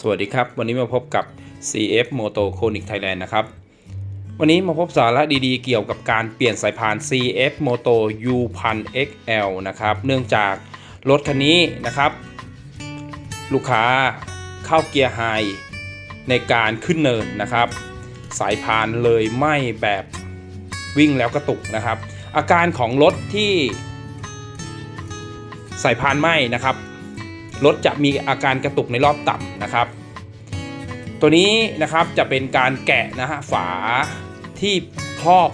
สวัสดีครับ วันนี้มาพบกับ CF Moto Conic Thailand นะครับ วันนี้มาพบสาระดีๆ เกี่ยวกับการเปลี่ยนสายพาน CF Moto U 1 0 XL นะครับ เนื่องจากรถคันนี้นะครับ ลูกค้าเข้าเกียร์ไฮในการขึ้นเนินนะครับ สายพานเลยไหม้แบบวิ่งแล้วกระตุกนะครับ อาการของรถที่สายพานไหม้นะครับ รถจะมีอาการกระตุกในรอบต่ำนะครับ ตัวนี้นะครับจะเป็นการแกะนะฮะฝาที่ครอบ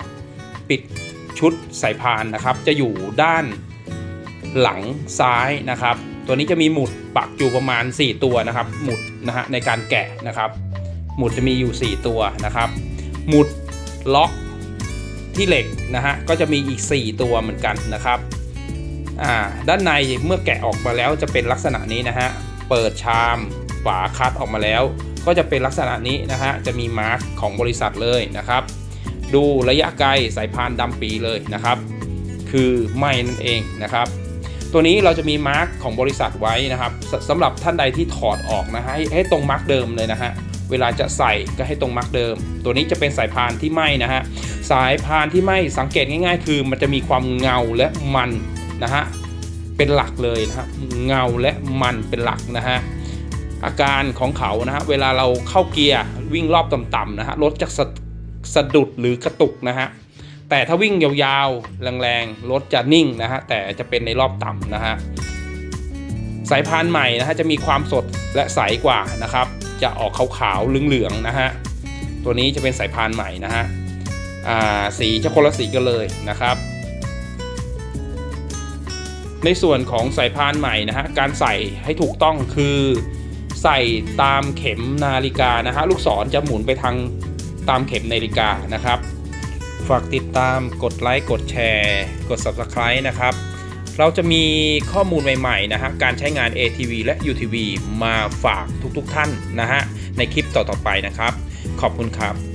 ปิดชุดสายพานนะครับ จะอยู่ด้านหลังซ้ายนะครับ ตัวนี้จะมีหมุดปักอยู่ประมาณ 4 ตัวนะครับ หมุดนะฮะในการแกะนะครับ หมุดจะมีอยู่ 4 ตัวนะครับ หมุดล็อกที่เหล็กนะฮะก็จะมีอีก 4 ตัวเหมือนกันนะครับ ด้านในเมื่อแกะออกมาแล้วจะเป็นลักษณะนี้นะฮะ เปิดชามฝาคัดออกมาแล้ว ก็จะเป็นลักษณะนี้นะฮะ จะมีมาร์กของบริษัทเลยนะครับ ดูระยะไกลสายพานดำปีเลยนะครับ คือไม่นั่นเองนะครับ ตัวนี้เราจะมีมาร์กของบริษัทไว้นะครับสำหรับท่านใดที่ถอดออกนะฮะให้ให้ตรงมาร์กเดิมเลยนะฮะเวลาจะใส่ก็ให้ตรงมาร์กเดิม ตัวนี้จะเป็นสายพานที่ไหมนะฮะ สายพานที่ไหมสังเกตง่าย ๆ คือมันจะมีความเงาและมัน นะฮะเป็นหลักเลยนะครับเงาและมันเป็นหลักนะฮะอาการของเขานะฮะเวลาเราเข้าเกียร์วิ่งรอบต่ำๆนะฮะรถจะสะสะดุดหรือกระตุกนะฮะแต่ถ้าวิ่งยาวๆแรงๆรถจะนิ่งนะฮะแต่จะเป็นในรอบต่ำนะฮะสายพานใหม่นะฮะจะมีความสดและใสกว่านะครับ จะออกขาวๆเหลืองๆนะฮะตัวนี้จะเป็นสายพานใหม่นะฮะสีจะคนละสีกันเลยนะครับ ในส่วนของสายพานใหม่นะฮะการใส่ให้ถูกต้องคือใส่ตามเข็มนาฬิกานะฮะลูกศรจะหมุนไปทางตามเข็มนาฬิกานะครับ ฝากติดตามกดไลค์กดแชร์ กด Subscribe นะครับ เราจะมีข้อมูลใหม่ๆนะฮะการใช้งาน ATV และ UTV มาฝากทุกๆท่านนะฮะในคลิปต่อๆไปนะครับ ขอบคุณครับ